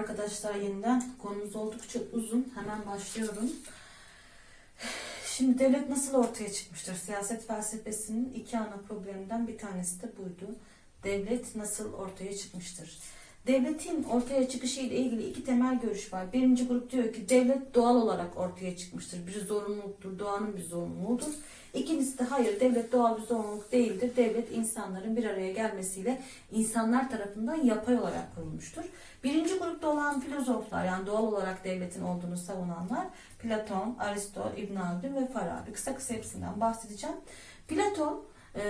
Arkadaşlar yeniden. Konumuz oldukça uzun. Hemen başlıyorum. Şimdi devlet nasıl ortaya çıkmıştır? Siyaset felsefesinin iki ana probleminden bir tanesi de buydu. Devlet nasıl ortaya çıkmıştır? Devletin ortaya çıkışı ile ilgili iki temel görüş var. Birinci grup diyor ki devlet doğal olarak ortaya çıkmıştır. Bir zorunluluktur, doğanın bir zorunluluğudur. İkincisi de hayır devlet doğal bir zorunluluk değildir. Devlet insanların bir araya gelmesiyle insanlar tarafından yapay olarak kurulmuştur. Birinci olan filozoflar yani doğal olarak devletin olduğunu savunanlar Platon, Aristo, İbn Haldun ve Farabi. Kısa kısa hepsinden bahsedeceğim. Platon e,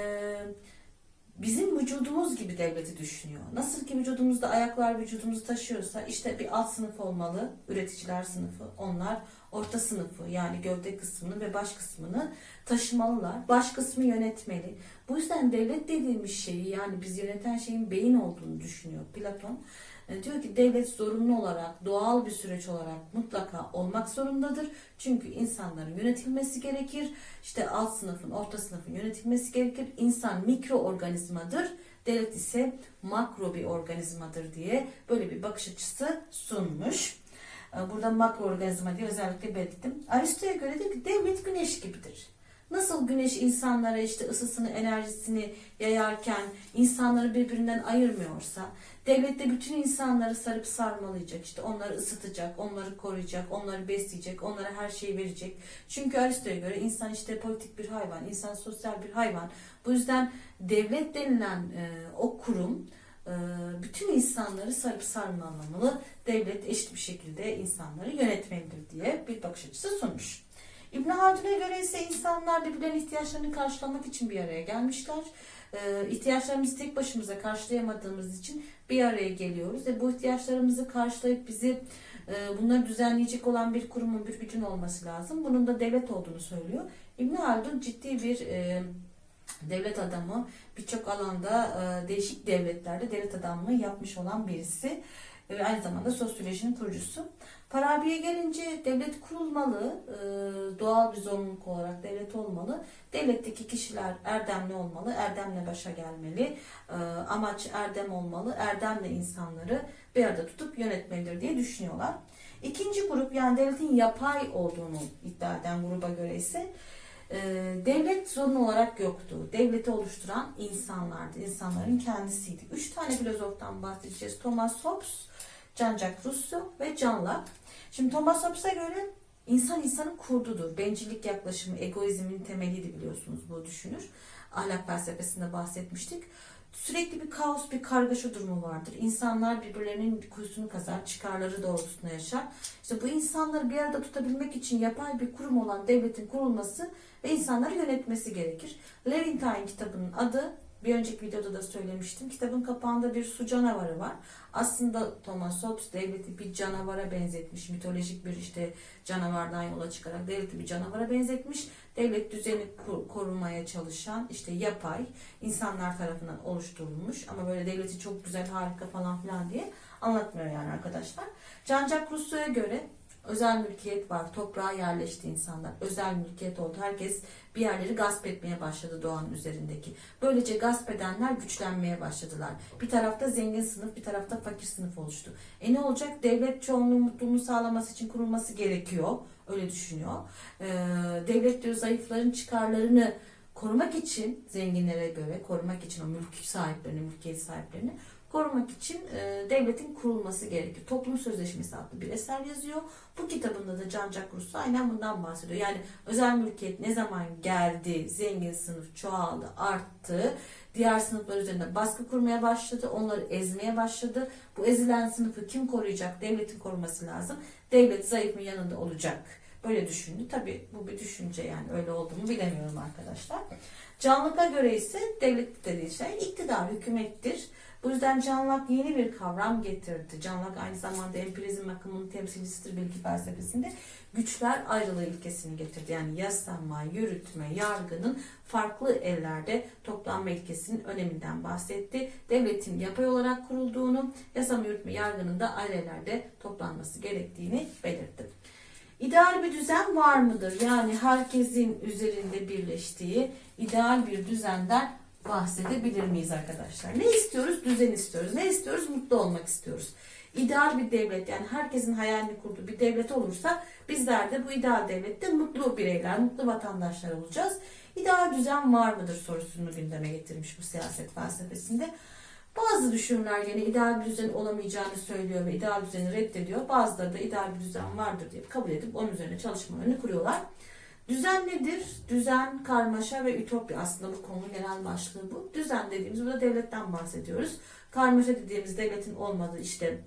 bizim vücudumuz gibi devleti düşünüyor. Nasıl ki vücudumuzda ayaklar vücudumuzu taşıyorsa işte bir alt sınıf olmalı, üreticiler sınıfı. Onlar orta sınıfı yani gövde kısmını ve baş kısmını taşımalılar. Baş kısmı yönetmeli. Bu yüzden devlet dediğimiz şeyi yani biz yöneten şeyin beyin olduğunu düşünüyor Platon. E, Diyor ki devlet zorunlu olarak, doğal bir süreç olarak mutlaka olmak zorundadır. Çünkü insanların yönetilmesi gerekir. İşte alt sınıfın, orta sınıfın yönetilmesi gerekir. İnsan mikroorganizmadır. Devlet ise makro bir organizmadır diye böyle bir bakış açısı sunmuş. E, Burada makroorganizma diye özellikle belirttim. Aristo'ya göre diyor ki devlet güneş gibidir. Nasıl güneş insanlara işte ısısını, enerjisini yayarken insanları birbirinden ayırmıyorsa, devlet de bütün insanları sarıp sarmalayacak, işte onları ısıtacak, onları koruyacak, onları besleyecek, onlara her şeyi verecek. Çünkü Aristo'ya göre insan işte politik bir hayvan, insan sosyal bir hayvan. Bu yüzden devlet denilen e, o kurum e, bütün insanları sarıp sarmalamalı, devlet eşit bir şekilde insanları yönetmelidir diye bir bakış açısı sunmuş. İbn Haldun'a göre ise insanlar birbirlerinin ihtiyaçlarını karşılamak için bir araya gelmişler. Ee, ihtiyaçlarımızı tek başımıza karşılayamadığımız için bir araya geliyoruz ve bu ihtiyaçlarımızı karşılayıp bizi e, bunları düzenleyecek olan bir kurumun, bir gücün olması lazım. Bunun da devlet olduğunu söylüyor. İbn Haldun ciddi bir e, devlet adamı, birçok alanda e, değişik devletlerde devlet adamlığı yapmış olan birisi. E, aynı zamanda sosyolojinin kurucusu. Farabi'ye gelince devlet kurulmalı, e, doğal bir zorunluluk olarak devlet olmalı. Devletteki kişiler erdemli olmalı, erdemle başa gelmeli. E, amaç erdem olmalı, erdemle insanları bir arada tutup yönetmelidir diye düşünüyorlar. İkinci grup yani devletin yapay olduğunu iddia eden gruba göre ise e, devlet zorunlu olarak yoktu. Devleti oluşturan insanlardı, insanların kendisiydi. Üç tane filozoftan bahsedeceğiz. Thomas Hobbes, Jean-Jacques Rousseau ve John Locke. Şimdi Thomas Hobbes'a göre insan insanın kurdudur. Bencillik yaklaşımı, egoizmin temeliydi biliyorsunuz bu düşünür. Ahlak felsefesinde bahsetmiştik. Sürekli bir kaos, bir kargaşa durumu vardır. İnsanlar birbirlerinin kuyusunu kazar, çıkarları doğrultusunda yaşar. İşte bu insanları bir arada tutabilmek için yapay bir kurum olan devletin kurulması ve insanları yönetmesi gerekir. Levintine kitabının adı bir önceki videoda da söylemiştim. Kitabın kapağında bir su canavarı var. Aslında Thomas Hobbes devleti bir canavara benzetmiş. Mitolojik bir işte canavardan yola çıkarak devleti bir canavara benzetmiş. Devlet düzeni korumaya çalışan işte yapay insanlar tarafından oluşturulmuş ama böyle devleti çok güzel harika falan filan diye anlatmıyor yani arkadaşlar. Jean-Jacques Rousseau'ya göre özel mülkiyet var. Toprağa yerleşti insanlar. Özel mülkiyet oldu. Herkes bir yerleri gasp etmeye başladı doğanın üzerindeki. Böylece gasp edenler güçlenmeye başladılar. Bir tarafta zengin sınıf, bir tarafta fakir sınıf oluştu. E ne olacak? Devlet çoğunluğun mutluluğunu sağlaması için kurulması gerekiyor. Öyle düşünüyor. Ee, devlet diyor zayıfların çıkarlarını korumak için zenginlere göre korumak için o mülk sahiplerini, mülkiyet sahiplerini korumak için e, devletin kurulması gerekiyor. Toplum Sözleşmesi adlı bir eser yazıyor. Bu kitabında da Jean-Jacques Rousseau aynen bundan bahsediyor. Yani özel mülkiyet ne zaman geldi, zengin sınıf çoğaldı, arttı. Diğer sınıflar üzerinde baskı kurmaya başladı. Onları ezmeye başladı. Bu ezilen sınıfı kim koruyacak? Devletin koruması lazım. Devlet zayıfın yanında olacak. Böyle düşündü. Tabii bu bir düşünce yani öyle olduğunu bilemiyorum arkadaşlar. Canlılığa göre ise devlet dediği şey iktidar, hükümettir. Bu yüzden canlılık yeni bir kavram getirdi. Canlılık aynı zamanda empirizm akımının temsilcisidir bilgi felsefesinde. Güçler ayrılığı ilkesini getirdi. Yani yaslanma, yürütme, yargının farklı ellerde toplanma ilkesinin öneminden bahsetti. Devletin yapay olarak kurulduğunu, yasama, yürütme, yargının da ayrı ellerde toplanması gerektiğini belirtti. İdeal bir düzen var mıdır? Yani herkesin üzerinde birleştiği ideal bir düzenden bahsedebilir miyiz arkadaşlar? Ne istiyoruz? Düzen istiyoruz. Ne istiyoruz? Mutlu olmak istiyoruz. ideal bir devlet yani herkesin hayalini kurduğu bir devlet olursa bizler de bu ideal devlette mutlu bireyler, mutlu vatandaşlar olacağız. İdeal düzen var mıdır sorusunu gündeme getirmiş bu siyaset felsefesinde. Bazı düşünürler gene ideal bir düzen olamayacağını söylüyor ve ideal düzeni reddediyor. Bazıları da ideal bir düzen vardır diye kabul edip onun üzerine çalışmalarını kuruyorlar. Düzen nedir? Düzen, karmaşa ve ütopya aslında bu konunun genel başlığı bu. Düzen dediğimiz burada devletten bahsediyoruz. Karmaşa dediğimiz devletin olmadığı işte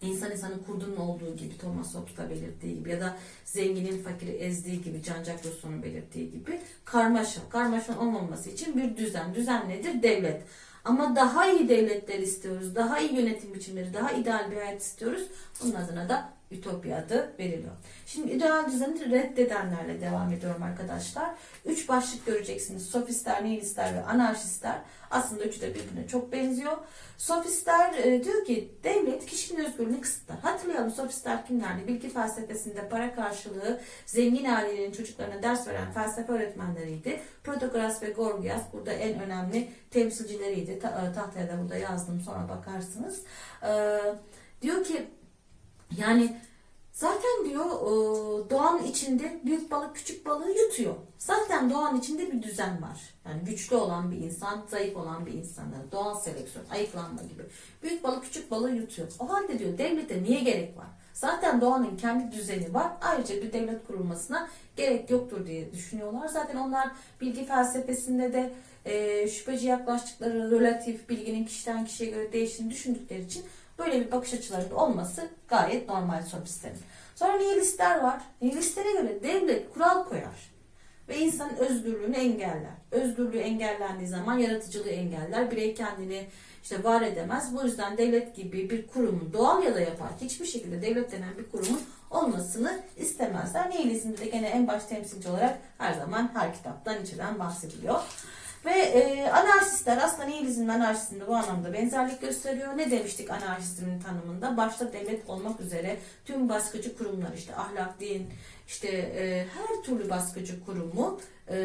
insan insanın kurdunun olduğu gibi Thomas Hobbes'ta belirttiği gibi ya da zenginin fakiri ezdiği gibi Jean-Jacques Rousseau'nun belirttiği gibi karmaşa. Karmaşanın olmaması için bir düzen. Düzen nedir? Devlet. Ama daha iyi devletler istiyoruz, daha iyi yönetim biçimleri, daha ideal bir hayat istiyoruz. Bunun adına da ütopya adı veriliyor. Şimdi ideal düzeni reddedenlerle devam ediyorum arkadaşlar. Üç başlık göreceksiniz. Sofistler, nihilistler ve anarşistler. Aslında üçü de birbirine çok benziyor. Sofistler e, diyor ki devlet kişinin özgürlüğünü kısıtlar. Hatırlayalım sofistler kimlerdi? Bilgi felsefesinde para karşılığı zengin ailelerin çocuklarına ders veren felsefe öğretmenleriydi. Protagoras ve Gorgias burada en önemli temsilcileriydi. Ta- e, tahtaya da burada yazdım sonra bakarsınız. E, diyor ki yani zaten diyor e, doğanın içinde büyük balık küçük balığı yutuyor. Zaten doğanın içinde bir düzen var. Yani güçlü olan bir insan, zayıf olan bir insanı, doğal seleksiyon, ayıklanma gibi. Büyük balık küçük balığı yutuyor. O halde diyor devlete niye gerek var? Zaten doğanın kendi düzeni var. Ayrıca bir devlet kurulmasına gerek yoktur diye düşünüyorlar. Zaten onlar bilgi felsefesinde de e, şüpheci yaklaştıkları relatif bilginin kişiden kişiye göre değiştiğini düşündükleri için böyle bir bakış açılarında olması gayet normal sofistlerin. Sonra nihilistler var. Nihilistlere göre devlet kural koyar ve insanın özgürlüğünü engeller. Özgürlüğü engellendiği zaman yaratıcılığı engeller. Birey kendini işte var edemez. Bu yüzden devlet gibi bir kurumun doğal ya da yapay hiçbir şekilde devlet denen bir kurumun olmasını istemezler. Nihilizmde de gene en baş temsilci olarak her zaman her kitaptan içeren bahsediliyor. Ve e, anarşistler aslında nihilizm ve anarşizmde bu anlamda benzerlik gösteriyor. Ne demiştik anarşizmin tanımında? Başta devlet olmak üzere tüm baskıcı kurumlar işte ahlak, din, işte e, her türlü baskıcı kurumu e,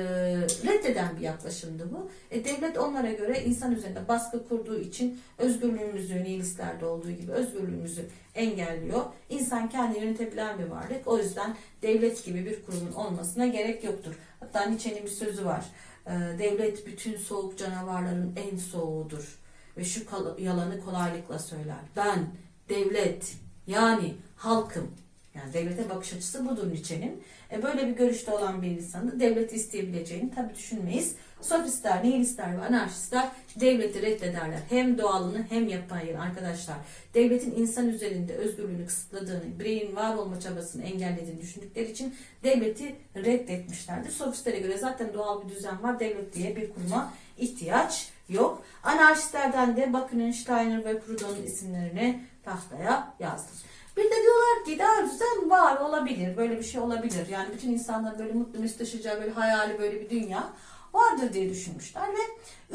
reddeden bir yaklaşımdı bu. E, devlet onlara göre insan üzerinde baskı kurduğu için özgürlüğümüzü, nihilistlerde olduğu gibi özgürlüğümüzü engelliyor. İnsan kendi yönetebilen bir varlık. O yüzden devlet gibi bir kurumun olmasına gerek yoktur. Hatta Nietzsche'nin bir sözü var. E, devlet bütün soğuk canavarların en soğuğudur. Ve şu yalanı kolaylıkla söyler. Ben, devlet, yani halkım. Yani devlete bakış açısı budur Nietzsche'nin. E böyle bir görüşte olan bir insanı devleti isteyebileceğini tabii düşünmeyiz. Sofistler, nihilistler ve anarşistler devleti reddederler. Hem doğalını hem yapayını arkadaşlar. Devletin insan üzerinde özgürlüğünü kısıtladığını, bireyin var olma çabasını engellediğini düşündükleri için devleti reddetmişlerdir. Sofistlere göre zaten doğal bir düzen var. Devlet diye bir kuruma ihtiyaç yok. Anarşistlerden de bakın Steiner ve Proudhon'un isimlerini tahtaya yazdım. Bir de diyorlar ki ideal düzen var olabilir. Böyle bir şey olabilir. Yani bütün insanların böyle mutlu mesut yaşayacağı böyle hayali böyle bir dünya vardır diye düşünmüşler ve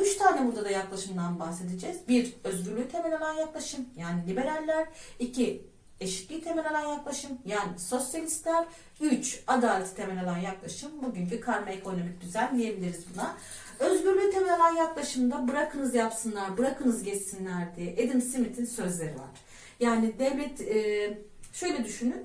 üç tane burada da yaklaşımdan bahsedeceğiz. Bir, özgürlüğü temel alan yaklaşım yani liberaller. İki, eşitliği temel alan yaklaşım yani sosyalistler. Üç, adaleti temel alan yaklaşım. Bugünkü karma ekonomik düzen diyebiliriz buna. Özgürlüğü temel alan yaklaşımda bırakınız yapsınlar, bırakınız geçsinler diye Adam Smith'in sözleri var. Yani devlet e, şöyle düşünün.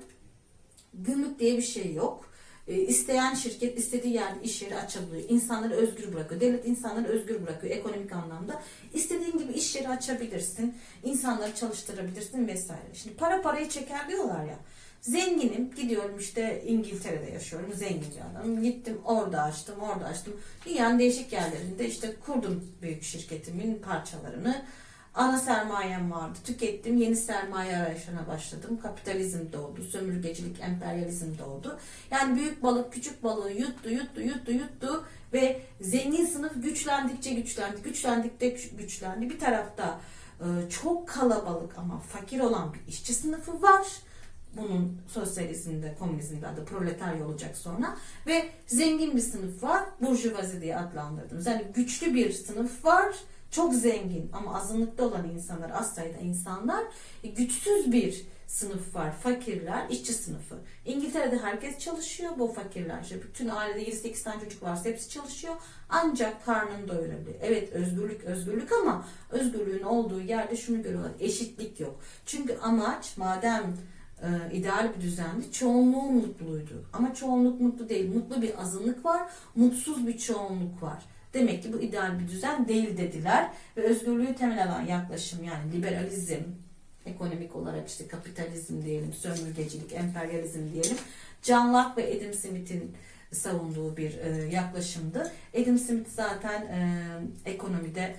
Gümrük diye bir şey yok. E, isteyen şirket istediği yerde iş yeri açabiliyor. İnsanları özgür bırakıyor. Devlet insanları özgür bırakıyor ekonomik anlamda. İstediğin gibi iş yeri açabilirsin. insanları çalıştırabilirsin vesaire. Şimdi para parayı çeker diyorlar ya. Zenginim gidiyorum işte İngiltere'de yaşıyorum zengin bir adamım. Gittim orada açtım orada açtım. Dünyanın değişik yerlerinde işte kurdum büyük şirketimin parçalarını. Ana sermayem vardı. Tükettim. Yeni sermaye arayışına başladım. Kapitalizm doğdu. Sömürgecilik, emperyalizm doğdu. Yani büyük balık küçük balığı yuttu, yuttu, yuttu, yuttu ve zengin sınıf güçlendikçe güçlendi. Güçlendikçe güçlendi. Bir tarafta e, çok kalabalık ama fakir olan bir işçi sınıfı var. Bunun sosyalizmde, komünizmde adı proletarya olacak sonra. Ve zengin bir sınıf var. Burjuvazi diye adlandırdığımız. Yani güçlü bir sınıf var çok zengin ama azınlıkta olan insanlar, az sayıda insanlar, e, güçsüz bir sınıf var. Fakirler, işçi sınıfı. İngiltere'de herkes çalışıyor. Bu fakirler. İşte bütün ailede 7-8 tane çocuk varsa hepsi çalışıyor. Ancak karnını doyurabilir. Evet özgürlük özgürlük ama özgürlüğün olduğu yerde şunu görüyorlar. Eşitlik yok. Çünkü amaç madem e, ideal bir düzendi. Çoğunluğun mutluydu. Ama çoğunluk mutlu değil. Mutlu bir azınlık var. Mutsuz bir çoğunluk var. Demek ki bu ideal bir düzen değil dediler. Ve özgürlüğü temel alan yaklaşım yani liberalizm, ekonomik olarak işte kapitalizm diyelim, sömürgecilik, emperyalizm diyelim. John Locke ve Adam Smith'in savunduğu bir e, yaklaşımdı. Adam Smith zaten e, ekonomide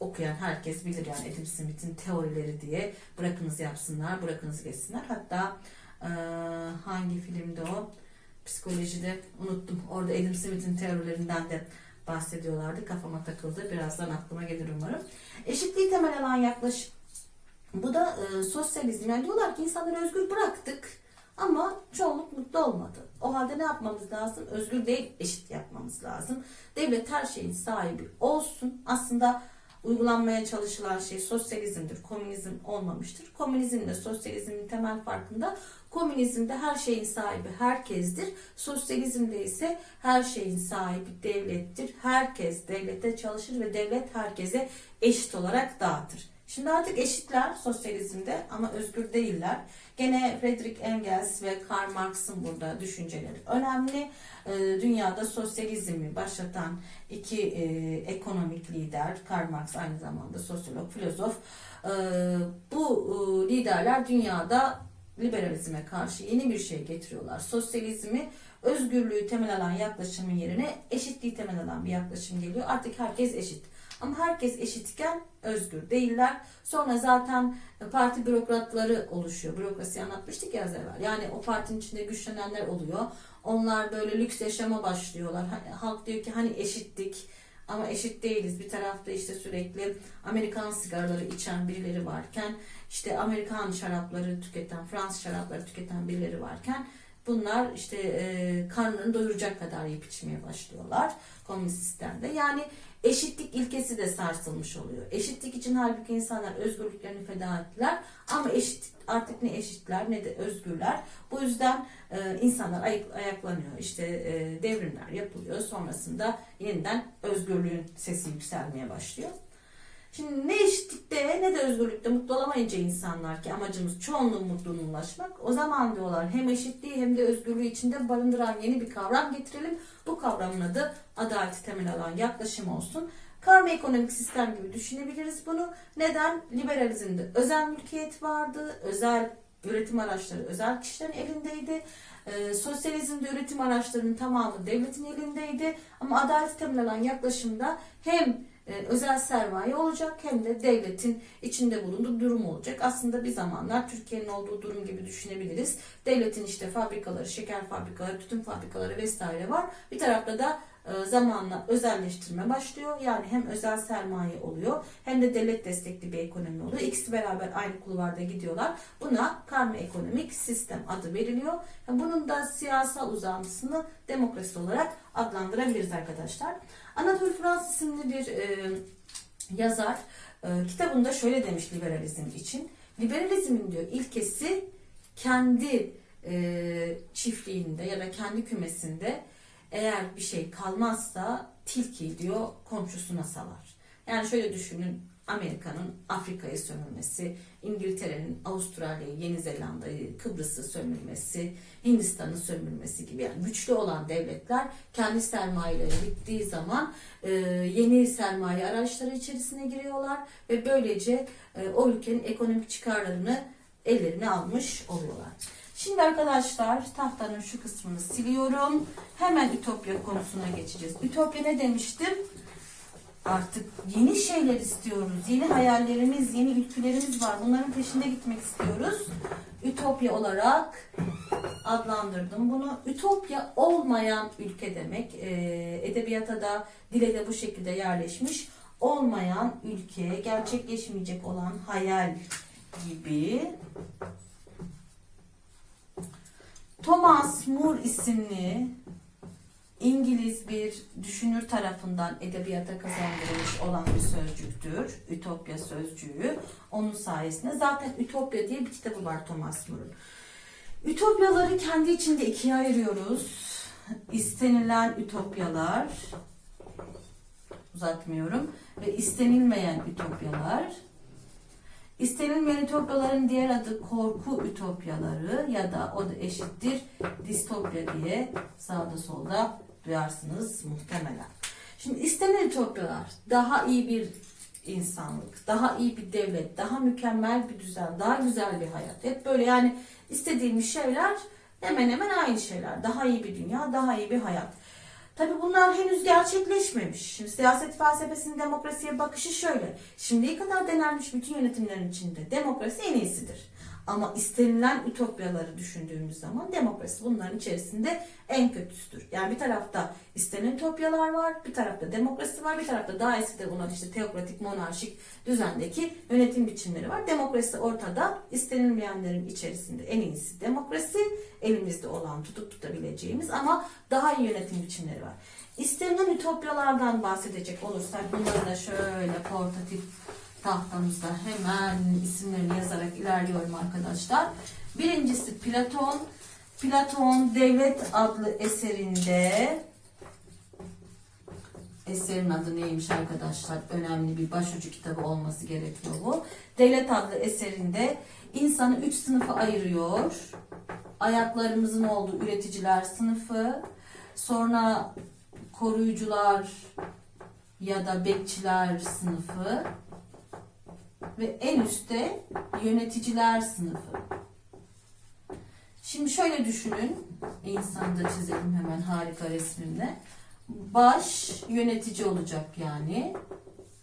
okuyan herkes bilir yani Adam Smith'in teorileri diye bırakınız yapsınlar, bırakınız geçsinler. Hatta e, hangi filmde o? Psikolojide unuttum. Orada Adam Smith'in teorilerinden de bahsediyorlardı. Kafama takıldı. Birazdan aklıma gelir umarım. Eşitliği temel alan yaklaşım. Bu da e, sosyalizm. Yani diyorlar ki insanları özgür bıraktık ama çoğunluk mutlu olmadı. O halde ne yapmamız lazım? Özgür değil, eşit yapmamız lazım. Devlet her şeyin sahibi olsun. Aslında uygulanmaya çalışılan şey sosyalizmdir. Komünizm olmamıştır. Komünizmle sosyalizmin temel farkında komünizmde her şeyin sahibi herkestir. Sosyalizmde ise her şeyin sahibi devlettir. Herkes devlete çalışır ve devlet herkese eşit olarak dağıtır. Şimdi artık eşitler sosyalizmde ama özgür değiller. Gene Friedrich Engels ve Karl Marx'ın burada düşünceleri önemli. Ee, dünyada sosyalizmi başlatan iki e, ekonomik lider, Karl Marx aynı zamanda sosyolog, filozof. Ee, bu e, liderler dünyada liberalizme karşı yeni bir şey getiriyorlar. Sosyalizmi özgürlüğü temel alan yaklaşımın yerine eşitliği temel alan bir yaklaşım geliyor. Artık herkes eşit. Ama herkes eşitken özgür değiller. Sonra zaten parti bürokratları oluşuyor. Bürokrasiyi anlatmıştık ya az evvel. Yani o partinin içinde güçlenenler oluyor. Onlar böyle lüks yaşama başlıyorlar. Halk diyor ki hani eşittik ama eşit değiliz. Bir tarafta işte sürekli Amerikan sigaraları içen birileri varken işte Amerikan şarapları tüketen, Fransız şarapları tüketen birileri varken bunlar işte e, karnını doyuracak kadar yiyip içmeye başlıyorlar komünist sistemde. Yani eşitlik ilkesi de sarsılmış oluyor. Eşitlik için halbuki insanlar özgürlüklerini feda ettiler ama eşit artık ne eşitler ne de özgürler. Bu yüzden e, insanlar ayak, ayaklanıyor. İşte e, devrimler yapılıyor. Sonrasında yeniden özgürlüğün sesi yükselmeye başlıyor. Şimdi ne eşitlikte ne de özgürlükte mutlu olamayınca insanlar ki amacımız çoğunluğun mutluluğuna ulaşmak. O zaman diyorlar hem eşitliği hem de özgürlüğü içinde barındıran yeni bir kavram getirelim. Bu kavramın adı adaleti temel alan yaklaşım olsun. Karma ekonomik sistem gibi düşünebiliriz bunu. Neden? Liberalizmde özel mülkiyet vardı, özel üretim araçları özel kişilerin elindeydi. Ee, sosyalizmde üretim araçlarının tamamı devletin elindeydi. Ama adalet temel alan yaklaşımda hem e, özel sermaye olacak hem de devletin içinde bulunduğu durum olacak. Aslında bir zamanlar Türkiye'nin olduğu durum gibi düşünebiliriz. Devletin işte fabrikaları, şeker fabrikaları, tütün fabrikaları vesaire var. Bir tarafta da e, zamanla özelleştirme başlıyor. Yani hem özel sermaye oluyor hem de devlet destekli bir ekonomi oluyor. İkisi beraber aynı kulvarda gidiyorlar. Buna karma ekonomik sistem adı veriliyor. Bunun da siyasal uzantısını demokrasi olarak adlandırabiliriz arkadaşlar. Anadolu Fransız isimli bir e, yazar e, kitabında şöyle demiş liberalizm için. Liberalizmin diyor ilkesi kendi e, çiftliğinde ya da kendi kümesinde eğer bir şey kalmazsa tilki diyor komşusuna salar. Yani şöyle düşünün Amerika'nın Afrika'yı sömürmesi, İngiltere'nin Avustralya'yı, Yeni Zelanda'yı, Kıbrıs'ı sömürmesi, Hindistan'ı sömürmesi gibi yani güçlü olan devletler kendi sermayeleri bittiği zaman e, yeni sermaye araçları içerisine giriyorlar ve böylece e, o ülkenin ekonomik çıkarlarını ellerine almış oluyorlar. Şimdi arkadaşlar tahtanın şu kısmını siliyorum. Hemen Ütopya konusuna geçeceğiz. Ütopya ne demiştim? Artık yeni şeyler istiyoruz. Yeni hayallerimiz, yeni ülkelerimiz var. Bunların peşinde gitmek istiyoruz. Ütopya olarak adlandırdım bunu. Ütopya olmayan ülke demek. Ee, edebiyata da dile de bu şekilde yerleşmiş. Olmayan ülke, gerçekleşmeyecek olan hayal gibi. Thomas More isimli İngiliz bir düşünür tarafından edebiyata kazandırılmış olan bir sözcüktür. Ütopya sözcüğü. Onun sayesinde zaten Ütopya diye bir kitabı var Thomas More'un. Ütopyaları kendi içinde ikiye ayırıyoruz. İstenilen ütopyalar, uzatmıyorum, ve istenilmeyen ütopyalar. İstenilmeyen ütopyaların diğer adı korku ütopyaları ya da o da eşittir distopya diye sağda solda duyarsınız muhtemelen. Şimdi istenilen ütopyalar daha iyi bir insanlık, daha iyi bir devlet, daha mükemmel bir düzen, daha güzel bir hayat. Hep böyle yani istediğimiz şeyler hemen hemen aynı şeyler. Daha iyi bir dünya, daha iyi bir hayat. Tabi bunlar henüz gerçekleşmemiş. Şimdi siyaset felsefesinin demokrasiye bakışı şöyle. Şimdiye kadar denenmiş bütün yönetimlerin içinde demokrasi en iyisidir. Ama istenilen ütopyaları düşündüğümüz zaman demokrasi bunların içerisinde en kötüsüdür. Yani bir tarafta istenilen ütopyalar var, bir tarafta demokrasi var, bir tarafta daha eski de bunlar işte teokratik, monarşik düzendeki yönetim biçimleri var. Demokrasi ortada, istenilmeyenlerin içerisinde en iyisi demokrasi, elimizde olan tutup tutabileceğimiz ama daha iyi yönetim biçimleri var. İstenilen ütopyalardan bahsedecek olursak bunları da şöyle portatif tahtamızda hemen isimlerini yazarak ilerliyorum arkadaşlar. Birincisi Platon. Platon Devlet adlı eserinde eserin adı neymiş arkadaşlar? Önemli bir başucu kitabı olması gerekiyor bu. Devlet adlı eserinde insanı üç sınıfa ayırıyor. Ayaklarımızın olduğu üreticiler sınıfı, sonra koruyucular ya da bekçiler sınıfı, ve en üstte yöneticiler sınıfı. Şimdi şöyle düşünün. İnsanı da çizelim hemen harika resmimle. Baş yönetici olacak yani.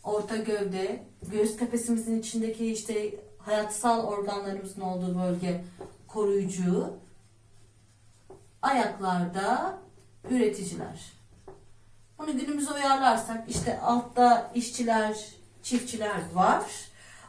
Orta gövde, göğüs kafesimizin içindeki işte hayatsal organlarımızın olduğu bölge koruyucu. Ayaklarda üreticiler. Bunu günümüze uyarlarsak işte altta işçiler, çiftçiler var.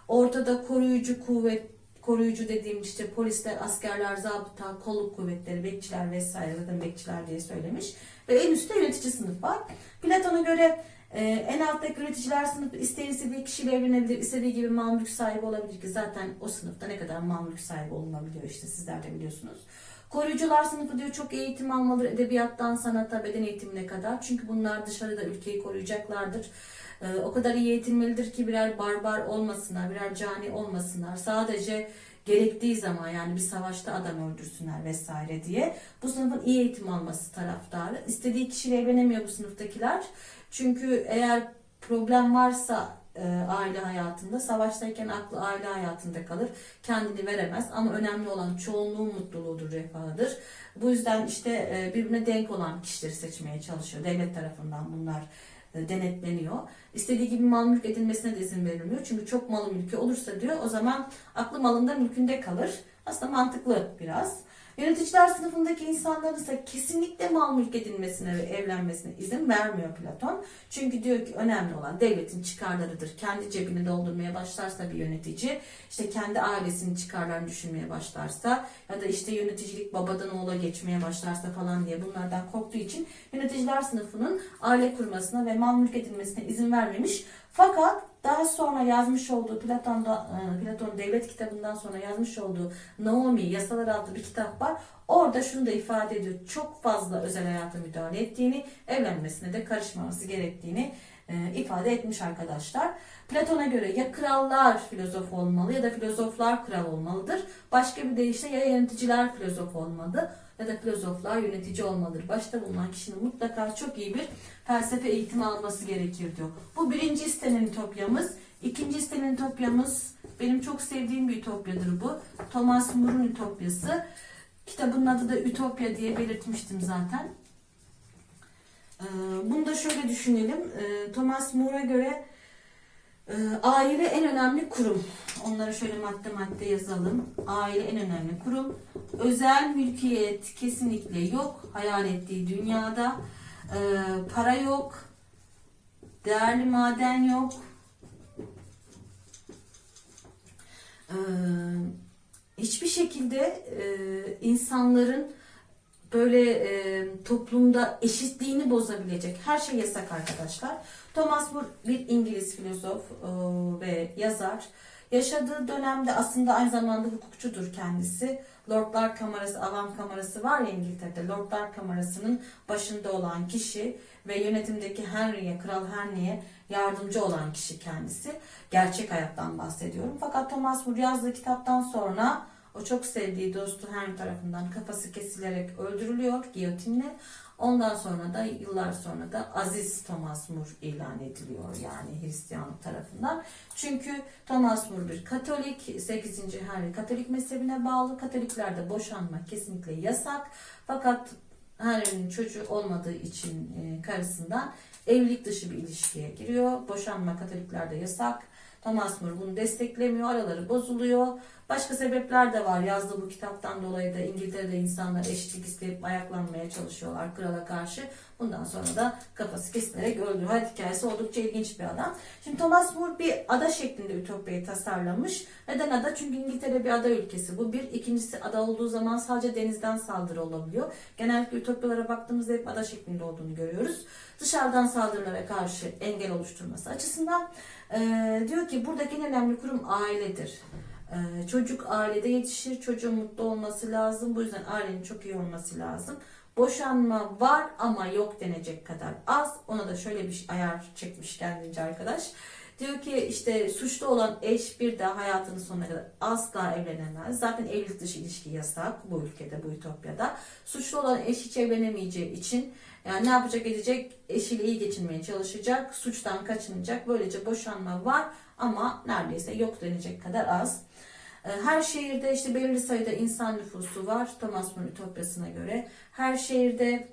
Ortada koruyucu kuvvet, koruyucu dediğim işte polisler, askerler, zabıta, kolluk kuvvetleri, bekçiler vesaire zaten bekçiler diye söylemiş. Ve en üstte yönetici sınıf var. Platon'a göre e, en alttaki yöneticiler sınıfı isteği istediği kişiyle evlenebilir, istediği gibi mal sahibi olabilir ki zaten o sınıfta ne kadar mal sahibi olunabiliyor işte sizler de biliyorsunuz. Koruyucular sınıfı diyor çok eğitim almalıdır edebiyattan sanata beden eğitimine kadar. Çünkü bunlar dışarıda ülkeyi koruyacaklardır. Ee, o kadar iyi eğitilmelidir ki birer barbar olmasınlar, birer cani olmasınlar. Sadece gerektiği zaman yani bir savaşta adam öldürsünler vesaire diye. Bu sınıfın iyi eğitim alması taraftarı. İstediği kişiyle evlenemiyor bu sınıftakiler. Çünkü eğer problem varsa aile hayatında. Savaştayken aklı aile hayatında kalır. Kendini veremez ama önemli olan çoğunluğun mutluluğudur, refahıdır. Bu yüzden işte e, birbirine denk olan kişileri seçmeye çalışıyor. Devlet tarafından bunlar e, denetleniyor. İstediği gibi mal mülk edilmesine de izin verilmiyor. Çünkü çok malı mülkü olursa diyor o zaman aklı malında mülkünde kalır. Aslında mantıklı biraz. Yöneticiler sınıfındaki insanların ise kesinlikle mal mülk edilmesine ve evlenmesine izin vermiyor Platon. Çünkü diyor ki önemli olan devletin çıkarlarıdır. Kendi cebini doldurmaya başlarsa bir yönetici, işte kendi ailesinin çıkarlarını düşünmeye başlarsa ya da işte yöneticilik babadan oğula geçmeye başlarsa falan diye bunlardan korktuğu için yöneticiler sınıfının aile kurmasına ve mal mülk edilmesine izin vermemiş. Fakat daha sonra yazmış olduğu Platon'da e, Platon devlet kitabından sonra yazmış olduğu Naomi Yasalar adlı bir kitap var. Orada şunu da ifade ediyor. Çok fazla özel hayata müdahale ettiğini, evlenmesine de karışmaması gerektiğini e, ifade etmiş arkadaşlar. Platon'a göre ya krallar filozof olmalı ya da filozoflar kral olmalıdır. Başka bir deyişle ya yöneticiler filozof olmalı ya da filozoflar yönetici olmalıdır. Başta bulunan kişinin mutlaka çok iyi bir felsefe eğitimi alması gerekir diyor. Bu birinci istenen ütopyamız. İkinci istenen ütopyamız benim çok sevdiğim bir ütopyadır bu. Thomas More'un ütopyası. Kitabın adı da Ütopya diye belirtmiştim zaten. Ee, bunu da şöyle düşünelim. Ee, Thomas More'a göre aile en önemli kurum. Onları şöyle madde madde yazalım. Aile en önemli kurum. Özel mülkiyet kesinlikle yok. Hayal ettiği dünyada. Ee, para yok. Değerli maden yok. Ee, hiçbir şekilde e, insanların böyle e, toplumda eşitliğini bozabilecek her şey yasak arkadaşlar. Thomas More bir İngiliz filozof e, ve yazar. Yaşadığı dönemde aslında aynı zamanda hukukçudur kendisi. Lordlar Kamerası, Avam Kamerası var ya İngiltere'de. Lordlar Kamerası'nın başında olan kişi ve yönetimdeki Henry'e, Kral Henry'e yardımcı olan kişi kendisi. Gerçek hayattan bahsediyorum. Fakat Thomas More yazdığı kitaptan sonra o çok sevdiği dostu Henry tarafından kafası kesilerek öldürülüyor giyotinle. Ondan sonra da yıllar sonra da Aziz Thomas More ilan ediliyor yani Hristiyanlık tarafından. Çünkü Thomas More bir Katolik, 8. Henry Katolik mezhebine bağlı. Katoliklerde boşanma kesinlikle yasak. Fakat Henry'nin çocuğu olmadığı için e, karısından evlilik dışı bir ilişkiye giriyor. Boşanma Katoliklerde yasak. Thomas More bunu desteklemiyor. Araları bozuluyor. Başka sebepler de var. Yazdığı bu kitaptan dolayı da İngiltere'de insanlar eşitlik isteyip ayaklanmaya çalışıyorlar krala karşı. Bundan sonra da kafası kesilerek öldürüyor. Hayat hikayesi oldukça ilginç bir adam. Şimdi Thomas More bir ada şeklinde Ütopya'yı tasarlamış. Neden ada? Çünkü İngiltere bir ada ülkesi. Bu bir. İkincisi ada olduğu zaman sadece denizden saldırı olabiliyor. Genellikle Ütopyalara baktığımızda hep ada şeklinde olduğunu görüyoruz. Dışarıdan saldırılara karşı engel oluşturması açısından ee, diyor ki buradaki en önemli kurum ailedir. Ee, çocuk ailede yetişir, çocuğun mutlu olması lazım. Bu yüzden ailenin çok iyi olması lazım. Boşanma var ama yok denecek kadar az. Ona da şöyle bir ayar çekmiş kendince arkadaş. Diyor ki işte suçlu olan eş bir daha hayatının sonuna kadar asla evlenemez. Zaten evlilik dışı ilişki yasak bu ülkede, bu ütopyada. Suçlu olan eş hiç evlenemeyeceği için yani ne yapacak edecek? Eşiyle iyi geçinmeye çalışacak, suçtan kaçınacak. Böylece boşanma var ama neredeyse yok denecek kadar az. Ee, Her şehirde işte belirli sayıda insan nüfusu var Thomas More Ütopyası'na göre. Her şehirde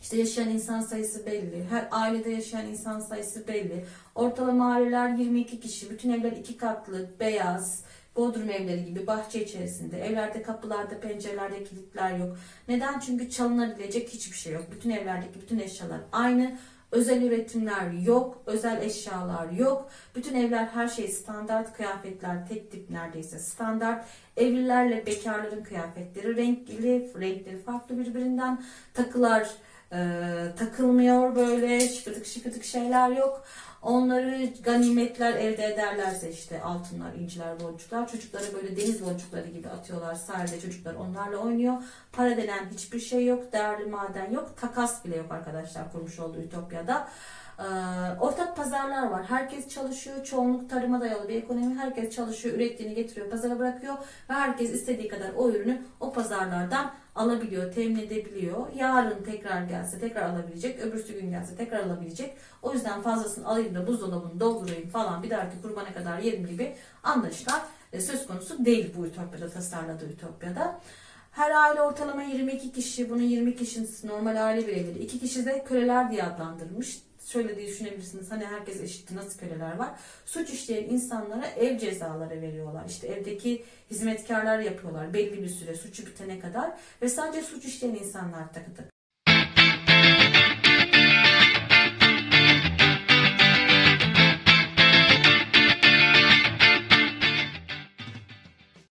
işte yaşayan insan sayısı belli. Her ailede yaşayan insan sayısı belli. Ortalama aileler 22 kişi. Bütün evler iki katlı, beyaz, bodrum evleri gibi bahçe içerisinde. Evlerde kapılarda, pencerelerde kilitler yok. Neden? Çünkü çalınabilecek hiçbir şey yok. Bütün evlerdeki bütün eşyalar aynı. Özel üretimler yok, özel eşyalar yok. Bütün evler her şey standart, kıyafetler tek tip neredeyse standart. Evlilerle bekarların kıyafetleri renkli, renkleri farklı birbirinden. Takılar takılmıyor böyle şıkıdık şıkıdık şeyler yok. Onları ganimetler elde ederlerse işte altınlar, inciler, boncuklar çocuklara böyle deniz boncukları gibi atıyorlar sahilde çocuklar onlarla oynuyor. Para denen hiçbir şey yok, değerli maden yok, takas bile yok arkadaşlar kurmuş olduğu Ütopya'da. Ee, ortak pazarlar var. Herkes çalışıyor. Çoğunluk tarıma dayalı bir ekonomi. Herkes çalışıyor, ürettiğini getiriyor, pazara bırakıyor ve herkes istediği kadar o ürünü o pazarlardan alabiliyor, temin edebiliyor. Yarın tekrar gelse tekrar alabilecek, öbürsü gün gelse tekrar alabilecek. O yüzden fazlasını alayım da buzdolabını doldurayım falan bir dahaki kurbana kadar yerim gibi anlayışlar e, söz konusu değil bu Ütopya'da, tasarladığı Ütopya'da. Her aile ortalama 22 kişi, bunun 20 kişisi normal aile bireyleri, 2 kişi de köleler diye adlandırmış. Şöyle diye düşünebilirsiniz, hani herkes eşit, nasıl köleler var? Suç işleyen insanlara ev cezaları veriyorlar. İşte evdeki hizmetkarlar yapıyorlar belli bir süre suçu bitene kadar ve sadece suç işleyen insanlar takı